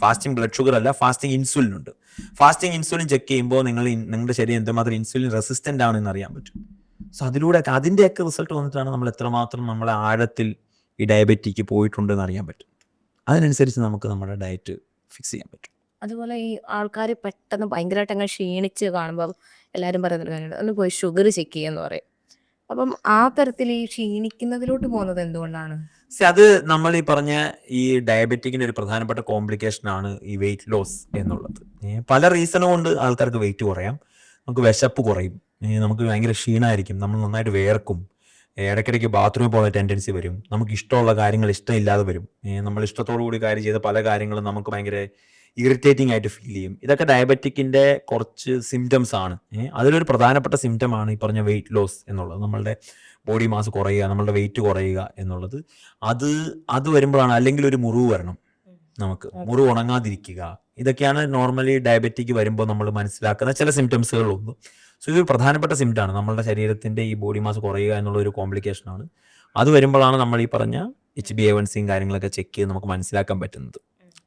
ഫാസ്റ്റിംഗ് ബ്ലഡ് ഷുഗർ അല്ല ഫാസ്റ്റിംഗ് ഇൻസുലിൻ ഉണ്ട്. ഫാസ്റ്റിംഗ് ഇൻസുലിൻ ചെക്ക് ചെയ്യുമ്പോൾ നിങ്ങൾ നിങ്ങളുടെ ശരീരം എന്തുമാത്രം ഇൻസുലിൻ റെസിസ്റ്റന്റ് ആണെന്ന് അറിയാൻ പറ്റും. സോ അതിലൂടെ അതിന്റെയൊക്കെ റിസൾട്ട് വന്നിട്ടാണ് നമ്മൾ എത്രമാത്രം നമ്മളെ ആഴത്തിൽ ഈ ഡയബറ്റിക്ക് പോയിട്ടുണ്ടെന്ന് അറിയാൻ പറ്റും. അതിനനുസരിച്ച് നമുക്ക് നമ്മുടെ ഡയറ്റ് ഫിക്സ് ചെയ്യാൻ പറ്റും. അതുപോലെ ഈ ആൾക്കാർ പെട്ടെന്ന് ഭയങ്കരമായിട്ട് അങ്ങ് ക്ഷീണിച്ച് കാണുമ്പോൾ എല്ലാവരും പറയുന്നൊരു കാര്യമുണ്ട്. ഒന്ന് പോയി ഷുഗർ ചെക്ക് ചെയ്യാന്ന് പറയും. അപ്പം ആ തരത്തിൽ ഈ ക്ഷീണിക്കുന്നതിലോട്ട് പോകുന്നത് എന്തുകൊണ്ടാണ്? അത് നമ്മൾ ഈ പറഞ്ഞ ഈ ഡയബറ്റിക്കിന്റെ ഒരു പ്രധാനപ്പെട്ട കോംപ്ലിക്കേഷൻ ആണ് ഈ വെയിറ്റ് ലോസ് എന്നുള്ളത്. പല റീസൺ കൊണ്ട് ആൾക്കാർക്ക് വെയിറ്റ് കുറയാം. നമുക്ക് വിശപ്പ് കുറയും. നമുക്ക് ഭയങ്കര ക്ഷീണമായിരിക്കും നമ്മൾ നന്നായിട്ട് വേർക്കും. ഇടയ്ക്കിടയ്ക്ക് ബാത്റൂമിൽ പോകുന്ന ടെൻഡൻസി വരും. നമുക്ക് ഇഷ്ടമുള്ള കാര്യങ്ങൾ ഇഷ്ടമില്ലാതെ വരും. നമ്മൾ ഇഷ്ടത്തോടു കൂടി കാര്യം ചെയ്ത പല കാര്യങ്ങളും നമുക്ക് ഭയങ്കര ഇറിറ്റേറ്റിംഗ് ആയിട്ട് ഫീൽ ചെയ്യും. ഇതൊക്കെ ഡയബറ്റിക്കിന്റെ കുറച്ച് സിംറ്റംസ് ആണ്. അതിലൊരു പ്രധാനപ്പെട്ട സിംറ്റം ആണ് ഈ പറഞ്ഞ വെയിറ്റ് ലോസ് എന്നുള്ളത്. നമ്മളുടെ ബോഡി മാസ് കുറയുക നമ്മളുടെ വെയിറ്റ് കുറയുക എന്നുള്ളത്. അത് അത് വരുമ്പോഴാണ് അല്ലെങ്കിൽ ഒരു മുറിവ് വരണം നമുക്ക്. മുറിവ് ഉണങ്ങാതിരിക്കുക. ഇതൊക്കെയാണ് നോർമലി ഡയബറ്റിക് വരുമ്പോൾ നമ്മൾ മനസ്സിലാക്കുന്ന ചില സിംറ്റംസുകളൊന്നും സോ ഇതൊരു പ്രധാനപ്പെട്ട ആണ്. നമ്മളുടെ ശരീരത്തിന്റെ ഈ ബോഡി മാസ് കുറയുക എന്നുള്ള ഒരു കോംപ്ലിക്കേഷൻ ആണ്. അത് വരുമ്പോഴാണ് നമ്മൾ ഈ പറഞ്ഞ എച്ച് ബി എ വൺ സിയും കാര്യങ്ങളൊക്കെ ചെക്ക് ചെയ്ത് നമുക്ക് മനസ്സിലാക്കാൻ പറ്റുന്നത്.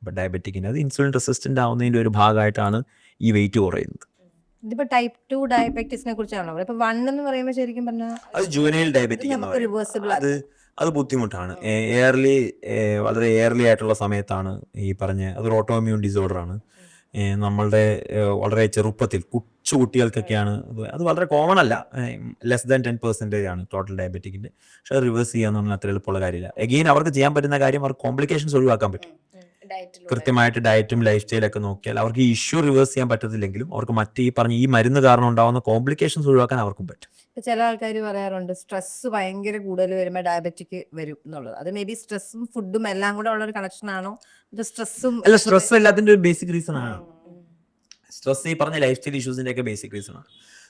ഡയബറ്റിക്കിന് അത് ഇൻസുലിൻ റെസിസ്റ്റന്റ് ആവുന്നതിന്റെ ഒരു ഭാഗമായിട്ടാണ് ഈ വെയിറ്റ് കുറയുന്നത്. ഇതിപ്പോ ടൈപ്പ് ടു ഡയബറ്റീസിനെ കുറിച്ചാണോ ഇപ്പൊ വൺ എന്ന് പറയുമ്പോൾ ശരിക്കും പറഞ്ഞാൽ അത് ജുവനൈൽ ഡയബറ്റിക് റിവേഴ്സിബിൾ അത് അത് ബുദ്ധിമുട്ടാണ്. എയർലി വളരെ എയർലി ആയിട്ടുള്ള സമയത്താണ് ഈ പറഞ്ഞ അതൊരു ഓട്ടോമ്യൂൺ ഡിസോർഡർ ആണ്. നമ്മളുടെ വളരെ ചെറുപ്പത്തിൽ കൊച്ചു കുട്ടികൾക്കൊക്കെയാണ് അത് അത് വളരെ കോമൺ അല്ല. ലെസ് ദാൻ ടെൻ പെർസെന്റേജ് ആണ് ടോട്ടൽ ഡയബറ്റിക്കിന്റെ പക്ഷെ അത് റിവേഴ്സ് ചെയ്യാന്ന് പറഞ്ഞാൽ അത്ര എളുപ്പമുള്ള കാര്യമില്ല. എഗെയിൻ അവർക്ക് ചെയ്യാൻ പറ്റുന്ന കാര്യം അവർക്ക് കോംപ്ലിക്കേഷൻസ് ഒഴിവാക്കാൻ പറ്റും. കൃത്യമായിട്ട് ഡയറ്റും ലൈഫ് സ്റ്റൈലും ഒക്കെ നോക്കിയാൽ അവർക്ക് ഈ ഇഷ്യൂ റിവേഴ്സ് ചെയ്യാൻ പറ്റത്തില്ലെങ്കിലും അവർക്ക് മറ്റേ ഈ പറഞ്ഞ ഈ മരുന്ന് കാരണം ഉണ്ടാവുന്ന കോംപ്ലിക്കേഷൻസ് ഒഴിവാക്കാൻ അവർക്കും പറ്റും. ചില ആൾക്കാർ പറയാറുണ്ട് സ്ട്രെസ് ഭയങ്കര കൂടുതൽ വരുമ്പോൾ ഡയബറ്റിക് വരും എന്നുള്ളത്. അത് മേ ബി സ്ട്രെസ്സും ഫുഡും എല്ലാം കൂടെ ഉള്ള ഒരു കണക്ഷൻ ആണോ? സ്ട്രെസ്സും അല്ല സ്ട്രെസ് എല്ലാത്തിന്റെ ഒരു ബേസിക് റീസൺ ആണ്. സ്ട്രെസ് ഈ പറഞ്ഞ ലൈഫ് സ്റ്റൈൽ ഇഷ്യൂസിന്റെ ഒക്കെ ബേസിക് റീസൺ ആണ്.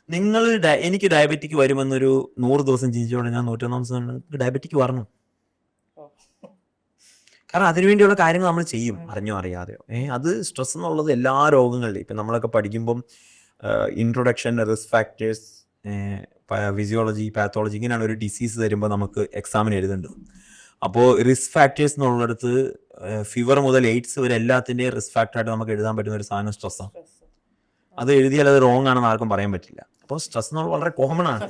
നിങ്ങൾ എനിക്ക് ഡയബറ്റിക് വരുമെന്നൊരു നൂറ് ദിവസം ചിന്തിച്ചോടെ ഞാൻ നൂറ്റൊന്നാം ദിവസം ഡയബറ്റിക് വരണം. കാരണം അതിനുവേണ്ടിയുള്ള കാര്യങ്ങൾ നമ്മൾ ചെയ്യും അറിഞ്ഞോ അറിയാതെയോ. ഏഹ് അത് സ്ട്രെസ് എന്നുള്ളത് എല്ലാ രോഗങ്ങളിലും. ഇപ്പം നമ്മളൊക്കെ പഠിക്കുമ്പം introduction risk factors physiology pathology ഇങ്ങനെയാണ് ഒരു ഡിസീസ് തരുമ്പോൾ നമുക്ക് എക്സാമിന് എഴുതേണ്ടത്. അപ്പോൾ റിസ്ക് ഫാക്ടേഴ്സ് എന്നുള്ളിടത്ത് ഫീവർ മുതൽ എയ്ഡ്സ് വരെ എല്ലാത്തിന്റെയും റിസ്ക് ഫാക്ടറായിട്ട് നമുക്ക് എഴുതാൻ പറ്റുന്ന ഒരു സാധനം സ്ട്രെസ്സാണ് അത് എഴുതിയാൽ അത് റോങ് ആണെന്ന് ആർക്കും പറയാൻ പറ്റില്ല. അപ്പോൾ സ്ട്രെസ് എന്നുള്ളത് വളരെ കോമൺ ആണ്.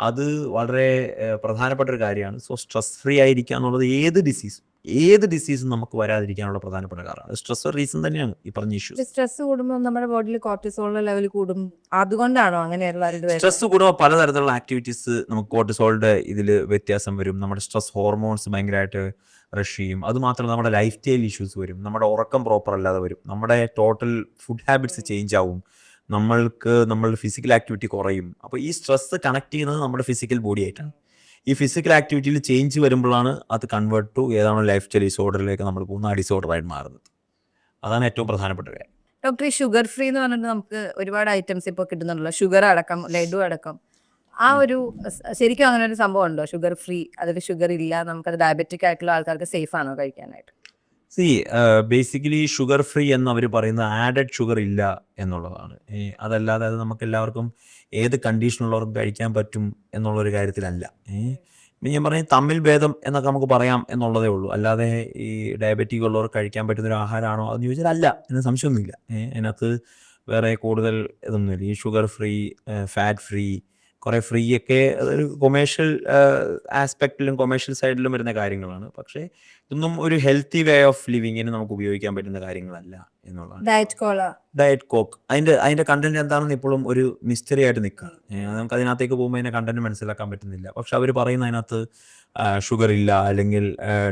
അത് വളരെ പ്രധാനപ്പെട്ട ഒരു കാര്യമാണ്. സോ സ്ട്രെസ് ഫ്രീ ആയിരിക്കുക എന്നുള്ളത് ഏത് ഡിസീസ് ഏത് ഡിസീസും നമുക്ക് വരാതിരിക്കാനുള്ള പ്രധാനപ്പെട്ട കാരണം. സ്ട്രെസ് റീസൺ തന്നെയാണ് ഈ പറഞ്ഞ ഇഷ്യൂ സ്ട്രെസ് കൂടുമ്പോൾ നമ്മുടെ ബോഡിയിൽ കോർട്ടിസോളിന്റെ ലെവൽ കൂടും. അതുകൊണ്ടാണോ അങ്ങനെയുള്ള സ്ട്രെസ് കൂടുമ്പോൾ പലതരത്തിലുള്ള ആക്ടിവിറ്റീസ് നമുക്ക് കോർട്ടിസോളിന്റെ ഇതിൽ വ്യത്യാസം വരും. നമ്മുടെ സ്ട്രെസ് ഹോർമോൺസ് ഭയങ്കരമായിട്ട് റഷ് ചെയ്യും. അത് മാത്രമല്ല നമ്മുടെ ലൈഫ് സ്റ്റൈൽ ഇഷ്യൂസ് വരും. നമ്മുടെ ഉറക്കം പ്രോപ്പർ അല്ലാതെ വരും. നമ്മുടെ ടോട്ടൽ ഫുഡ് ഹാബിറ്റ്സ് ചേഞ്ച് ആവും. നമ്മൾക്ക് നമ്മൾ ഫിസിക്കൽ ആക്ടിവിറ്റി കുറയും. അപ്പോൾ ഈ സ്ട്രെസ് കണക്ട് ചെയ്യുന്നത് നമ്മുടെ ഫിസിക്കൽ ബോഡി ആയിട്ടാണ്. ഈ ഫിസിക്കൽ ആക്ടിവിറ്റിയിൽ ചേഞ്ച് വരുമ്പോഴാണ് അത് കൺവേർട്ട് ടു ഏതാണോ ലൈഫ് സ്റ്റൈൽ ഡിസോർഡറിലേക്ക് നമ്മൾ പോകുന്ന ആ ഡിസോർഡറായിട്ട് മാറുന്നത്. അതാണ് ഏറ്റവും പ്രധാനപ്പെട്ട കാര്യം. ഡോക്ടർ ഈ ഷുഗർ ഫ്രീ എന്ന് പറഞ്ഞിട്ട് നമുക്ക് ഒരുപാട് ഐറ്റംസ് ഇപ്പോൾ കിട്ടുന്നുണ്ടല്ലോ. ഷുഗർ അടക്കം ലഡു അടക്കം. ആ ഒരു ശരിക്കും അങ്ങനെ ഒരു സംഭവം ഉണ്ടോ ഷുഗർ ഫ്രീ അതിൽ ഷുഗർ ഇല്ല നമുക്കത് ഡയബറ്റിക് ആയിട്ടുള്ള ആൾക്കാർക്ക് സേഫ് ആണോ കഴിക്കാനായിട്ട്? സി ബേസിക്കലി ഷുഗർ ഫ്രീ എന്ന് അവർ പറയുന്നത് ആഡഡ് ഷുഗർ ഇല്ല എന്നുള്ളതാണ്. അതല്ലാതെ അത് നമുക്ക് എല്ലാവർക്കും ഏത് കണ്ടീഷനുള്ളവർക്കും കഴിക്കാൻ പറ്റും എന്നുള്ളൊരു കാര്യത്തിലല്ല. ഞാൻ പറഞ്ഞ തമ്മിൽ ഭേദം എന്നൊക്കെ നമുക്ക് പറയാം എന്നുള്ളതേ ഉള്ളൂ. അല്ലാതെ ഈ ഡയബറ്റിക് ഉള്ളവർ കഴിക്കാൻ പറ്റുന്ന ഒരു ആഹാരമാണോ എന്ന് ചോദിച്ചാൽ അല്ല എന്ന് സംശയമൊന്നുമില്ല. അതിനകത്ത് വേറെ കൂടുതൽ ഇതൊന്നുമില്ല. ഈ ഷുഗർ ഫ്രീ ഫാറ്റ് ഫ്രീ കുറേ ഫ്രീ ഒക്കെ അതൊരു കൊമേഴ്ഷ്യൽ ആസ്പെക്റ്റിലും കൊമേഴ്ഷ്യൽ സൈഡിലും വരുന്ന കാര്യങ്ങളാണ്. പക്ഷേ ഇതൊന്നും ഒരു ഹെൽത്തി വേ ഓഫ് ലിവിങ്ങിന് നമുക്ക് ഉപയോഗിക്കാൻ പറ്റുന്ന കാര്യങ്ങളല്ല എന്നുള്ളതാണ്. ഡയറ്റ് കോള ഡയറ്റ് കോക്ക് അതിന്റെ അതിന്റെ കണ്ടന്റ് എന്താണെന്ന് ഇപ്പോഴും ഒരു മിസ്റ്ററി ആയിട്ട് നിൽക്കുകയാണ്. നമുക്ക് അതിനകത്തേക്ക് പോകുമ്പോൾ അതിന്റെ കണ്ടന്റ് മനസ്സിലാക്കാൻ പറ്റുന്നില്ല. പക്ഷെ അവർ പറയുന്ന അതിനകത്ത് ഷുഗർ ഇല്ല അല്ലെങ്കിൽ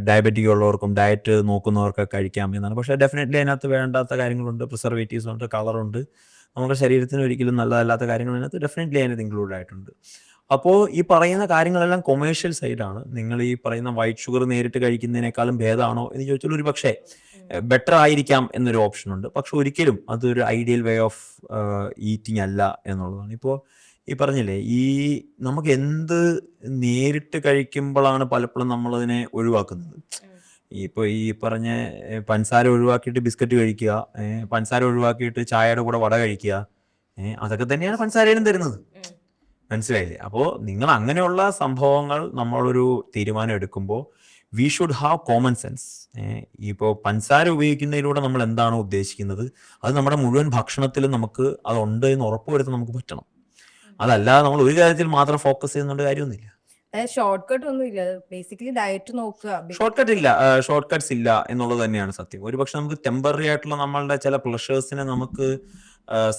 ഡയബറ്റിക് ഉള്ളവർക്കും ഡയറ്റ് നോക്കുന്നവർക്ക് കഴിക്കാം എന്നാണ്. പക്ഷേ ഡെഫിനറ്റ്ലി അതിനകത്ത് വേണ്ടാത്ത കാര്യങ്ങളുണ്ട്. പ്രിസർവേറ്റീവ്സ് ഉണ്ട് കളറുണ്ട് നമ്മുടെ ശരീരത്തിന് ഒരിക്കലും നല്ലതല്ലാത്ത കാര്യങ്ങൾ അതിനകത്ത് ഡെഫിനറ്റ്ലി അതിനകത്ത് ഇൻക്ലൂഡ് ആയിട്ടുണ്ട്. അപ്പോൾ ഈ പറയുന്ന കാര്യങ്ങളെല്ലാം കൊമേഴ്ഷ്യൽ സൈഡാണ് നിങ്ങൾ ഈ പറയുന്ന വൈറ്റ് ഷുഗർ നേരിട്ട് കഴിക്കുന്നതിനേക്കാളും ഭേദമാണോ എന്ന് ചോദിച്ചാൽ ഒരു പക്ഷേ ബെറ്റർ ആയിരിക്കാം എന്നൊരു ഓപ്ഷൻ ഉണ്ട്. പക്ഷെ ഒരിക്കലും അതൊരു ഐഡിയൽ വേ ഓഫ് ഈറ്റിംഗ് അല്ല എന്നുള്ളതാണ്. ഇപ്പോൾ ഈ പറഞ്ഞില്ലേ ഈ നമുക്ക് എന്ത് നേരിട്ട് കഴിക്കുമ്പോഴാണ് പലപ്പോഴും നമ്മളതിനെ ഒഴിവാക്കുന്നത്. ഇപ്പോൾ ഈ പറഞ്ഞ പഞ്ചസാര ഒഴിവാക്കിയിട്ട് ബിസ്ക്കറ്റ് കഴിക്കുക പഞ്ചസാര ഒഴിവാക്കിയിട്ട് ചായയുടെ കൂടെ വട കഴിക്കുക അതൊക്കെ തന്നെയാണ് പഞ്ചസാരയിലും തരുന്നത്. മനസ്സിലായില്ലേ? അപ്പോൾ നിങ്ങൾ അങ്ങനെയുള്ള സംഭവങ്ങൾ നമ്മളൊരു തീരുമാനം എടുക്കുമ്പോൾ we should have common sense ഇപ്പോൾ പഞ്ചസാര ഉപയോഗിക്കുന്നതിലൂടെ നമ്മൾ എന്താണോ ഉദ്ദേശിക്കുന്നത്? അത് നമ്മുടെ മുഴുവൻ ഭക്ഷണത്തിലും നമുക്ക് അതുണ്ട് എന്ന് ഉറപ്പുവരുത്താൻ നമുക്ക് പറ്റണം. അതല്ലാതെ നമ്മൾ ഒരു കാര്യത്തിൽ മാത്രം ഫോക്കസ് ചെയ്യുന്നുണ്ട് കാര്യമൊന്നുമില്ല. ഷോർട്ട് കട്ട് ഒന്നും ഇല്ല. ബേസിക്കലി ഡയറ്റ് നോക്കുക. ഷോർട്ട് കട്ട് ഇല്ല. ഷോർട്ട് കട്ട്സ് ഇല്ല എന്നുള്ളത് തന്നെയാണ് സത്യം. ഒരുപക്ഷെ നമുക്ക് ടെമ്പററി ആയിട്ടുള്ള നമ്മളുടെ ചില പ്ലഷേഴ്സിനെ നമുക്ക്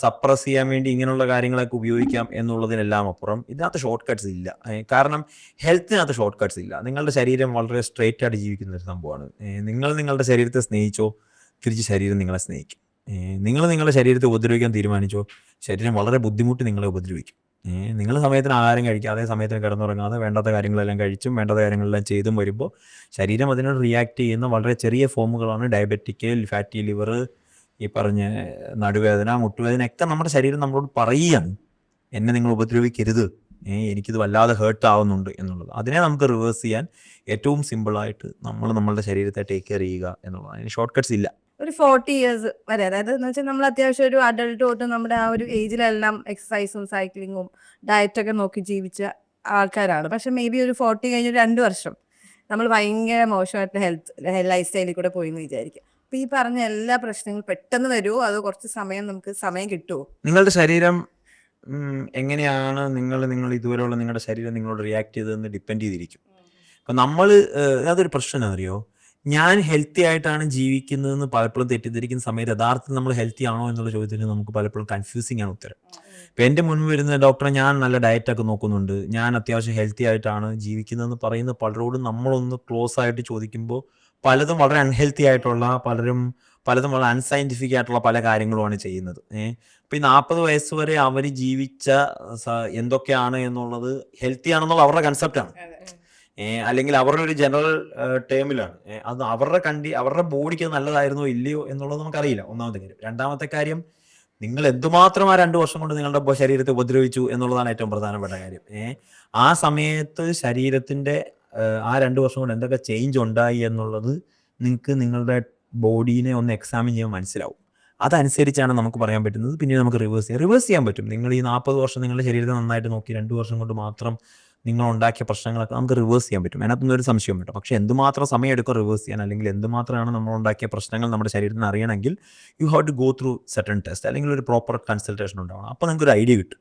സപ്രസ് ചെയ്യാൻ വേണ്ടി ഇങ്ങനെയുള്ള കാര്യങ്ങളൊക്കെ ഉപയോഗിക്കാം എന്നുള്ളതിനെല്ലാം അപ്പുറം ഇതിനകത്ത് ഷോർട്ട് കട്ട്സ് ഇല്ല കാരണം ഹെൽത്തിനകത്ത് ഷോർട്ട് കട്ട്സ് ഇല്ല. നിങ്ങളുടെ ശരീരം വളരെ സ്ട്രെയിറ്റ് ആയിട്ട് ജീവിക്കുന്ന ഒരു സംഭവമാണ്. നിങ്ങൾ നിങ്ങളുടെ ശരീരത്തെ സ്നേഹിച്ചോ തിരിച്ച് ശരീരം നിങ്ങളെ സ്നേഹിക്കും. നിങ്ങൾ നിങ്ങളുടെ ശരീരത്തെ ഉപദ്രവിക്കാൻ തീരുമാനിച്ചോ ശരീരം വളരെ ബുദ്ധിമുട്ടി നിങ്ങളെ ഉപദ്രവിക്കും. നിങ്ങൾ സമയത്തിന് ആഹാരം കഴിക്കാതെ സമയത്തിന് കിടന്നുറങ്ങാതെ വേണ്ടാത്ത കാര്യങ്ങളെല്ലാം കഴിച്ചും വേണ്ടാത്ത കാര്യങ്ങളെല്ലാം ചെയ്തും വരുമ്പോൾ ശരീരം അതിനോട് റിയാക്ട് ചെയ്യുന്ന വളരെ ചെറിയ ഫോമുകളാണ് ഡയബറ്റിക് ഫാറ്റി ലിവർ ഈ പറഞ്ഞ നടുവേദന മുട്ടുവേദന ഒക്കെ നമ്മുടെ ശരീരം നമ്മളോട് പറയുകയാണ്. എന്നെ നിങ്ങൾ ഉപദ്രവിക്കരുത്. ഏഹ് എനിക്കിത് വല്ലാതെ ഹേർട്ട് ആവുന്നുണ്ട് എന്നുള്ളത്. അതിനെ നമുക്ക് റിവേഴ്സ് ചെയ്യാൻ ഏറ്റവും സിമ്പിളായിട്ട് നമ്മൾ നമ്മളുടെ ശരീരത്തെ ടേക്ക് കെയർ ചെയ്യുക എന്നുള്ളതാണ്. അതിന് ഷോർട്ട് കട്ട്സ് ഇല്ല. ഒരു ഫോർട്ടി ഇയേഴ്സ് വരെ. അതായത് എന്ന് വെച്ചാൽ നമ്മൾ അത്യാവശ്യം ഒരു അഡൾട്ട് തൊട്ട് നമ്മുടെ ആ ഒരു ഏജിലെല്ലാം എക്സസൈസും സൈക്ലിങ്ങും ഡയറ്റൊക്കെ നോക്കി ജീവിച്ച ആൾക്കാരാണ്. പക്ഷെ മേ ബി ഒരു ഫോർട്ടി കഴിഞ്ഞ രണ്ട് വർഷം നമ്മൾ ഭയങ്കര മോശമായിട്ട് ഹെൽത്ത് ലൈഫ് സ്റ്റൈലിൽ കൂടെ പോയി എന്ന് വിചാരിക്കും. അപ്പൊ ഈ പറഞ്ഞ എല്ലാ പ്രശ്നങ്ങളും പെട്ടെന്ന് വരുമോ അത് കുറച്ച് സമയം നമുക്ക് സമയം കിട്ടുമോ നിങ്ങളുടെ ശരീരം എങ്ങനെയാണ് നിങ്ങൾ നിങ്ങൾ ഇതുവരെയുള്ള നിങ്ങളുടെ ശരീരം നിങ്ങളോട് റിയാക്ട് ചെയ്തതെന്ന് ഡിപ്പെൻഡ് ചെയ്തിരിക്കും. അപ്പം നമ്മൾ അതൊരു പ്രശ്നം അറിയോ ഞാൻ ഹെൽത്തി ആയിട്ടാണ് ജീവിക്കുന്നതെന്ന് പലപ്പോഴും തെറ്റിദ്ധരിക്കുന്ന സമയത്ത് യഥാർത്ഥത്തിൽ നമ്മൾ ഹെൽത്തി ആണോ എന്നുള്ള ചോദ്യത്തിന് നമുക്ക് പലപ്പോഴും കൺഫ്യൂസിങ് ആണ് ഉത്തരം. ഇപ്പൊ എന്റെ മുൻപ് വരുന്ന ഡോക്ടറെ ഞാൻ നല്ല ഡയറ്റ് ഒക്കെ നോക്കുന്നുണ്ട്. ഞാൻ അത്യാവശ്യം ഹെൽത്തി ആയിട്ടാണ് ജീവിക്കുന്നതെന്ന് പറയുന്ന പലരോടും നമ്മളൊന്ന് ക്ലോസ് ആയിട്ട് ചോദിക്കുമ്പോൾ പലതും വളരെ അൺഹെൽത്തി ആയിട്ടുള്ള പലരും പലതും വളരെ അൺസയന്റിഫിക് ആയിട്ടുള്ള പല കാര്യങ്ങളുമാണ് ചെയ്യുന്നത്. ഏഹ് ഇപ്പൊ ഈ നാൽപ്പത് വയസ്സ് വരെ അവർ ജീവിച്ച എന്തൊക്കെയാണ് എന്നുള്ളത് ഹെൽത്തി ആണെന്നുള്ള അവരുടെ കൺസെപ്റ്റ് ഏഹ് അല്ലെങ്കിൽ അവരുടെ ഒരു ജനറൽ ടേമിലാണ് അത് അവരുടെ കണ്ടി അവരുടെ ബോഡിക്ക് നല്ലതായിരുന്നോ ഇല്ലയോ എന്നുള്ളത് നമുക്കറിയില്ല. ഒന്നാമത്തെ കാര്യം. രണ്ടാമത്തെ കാര്യം നിങ്ങൾ എന്തുമാത്രം ആ രണ്ടു വർഷം കൊണ്ട് നിങ്ങളുടെ ശരീരത്തെ ഉപദ്രവിച്ചു എന്നുള്ളതാണ് ഏറ്റവും പ്രധാനപ്പെട്ട കാര്യം. ആ സമയത്ത് ശരീരത്തിന്റെ ആ രണ്ടു വർഷം കൊണ്ട് എന്തൊക്കെ ചേഞ്ച് ഉണ്ടായി എന്നുള്ളത് നിങ്ങൾക്ക് നിങ്ങളുടെ ബോഡീനെ ഒന്ന് എക്സാമിൻ ചെയ്യാൻ മനസ്സിലാവും. അതനുസരിച്ചാണ് നമുക്ക് പറയാൻ പറ്റുന്നത്. പിന്നെ നമുക്ക് റിവേഴ്സ് ചെയ്യാം. റിവേഴ്സ് ചെയ്യാൻ പറ്റും. നിങ്ങൾ ഈ നാൽപ്പത് വർഷം നിങ്ങളുടെ ശരീരത്തെ നന്നായിട്ട് നോക്കി രണ്ട് വർഷം കൊണ്ട് മാത്രം നിങ്ങൾ ഉണ്ടാക്കിയ പ്രശ്നങ്ങളൊക്കെ നമുക്ക് റിവേഴ്സ് ചെയ്യാൻ പറ്റും. അതിനകത്തൊന്നും ഒരു സംശയം പറ്റും പക്ഷേ എന്തുമാത്രം സമയം എടുക്കും റിവേഴ്സ് ചെയ്യാൻ? അല്ലെങ്കിൽ എന്തുമാത്രമാണ് നമ്മൾ ഉണ്ടാക്കിയ പ്രശ്നങ്ങൾ നമ്മുടെ ശരീരത്തിന് അറിയണമെങ്കിൽ you have to go through certain test അല്ലെങ്കിൽ ഒരു പ്രോപ്പർ കൺസൾട്ടേഷൻ ഉണ്ടാവണം. അപ്പോൾ നിങ്ങൾക്ക് ഒരു ഐഡിയ കിട്ടും.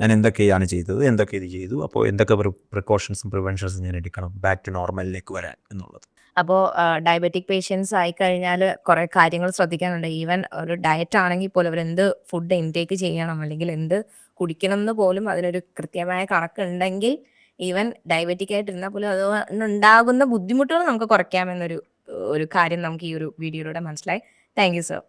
ഞാൻ എന്തൊക്കെയാണ് ചെയ്തത്? എന്തൊക്കെ ഇത് ചെയ്തു? അപ്പോൾ എന്തൊക്കെ പ്രിക്കോഷൻസും പ്രിവെൻഷൻസും ഞാൻ എടുക്കണം? ബാക്ക് ടു നോർമലിലേക്ക് വരാൻ എന്നുള്ളത്. അപ്പോൾ ഡയബറ്റിക് പേഷ്യൻസ് ആയി കഴിഞ്ഞാൽ കുറേ കാര്യങ്ങൾ ശ്രദ്ധിക്കാനുണ്ട്. ഈവൻ ഒരു ഡയറ്റ് ആണെങ്കിൽ പോലും അവർ എന്ത് ഫുഡ് ഇൻടേക്ക് ചെയ്യണം? അല്ലെങ്കിൽ എന്ത് കുടിക്കണം എന്ന് പോലും അതിനൊരു കൃത്യമായ കണക്കുണ്ടെങ്കിൽ ഈവൻ ഡയബറ്റിക് ആയിട്ടിരുന്നാൽ പോലും അത് ഉണ്ടാകുന്ന ബുദ്ധിമുട്ടുകൾ നമുക്ക് കുറയ്ക്കാമെന്നൊരു ഒരു കാര്യം നമുക്ക് ഈ ഒരു വീഡിയോയിലൂടെ മനസ്സിലായി. Thank you sir.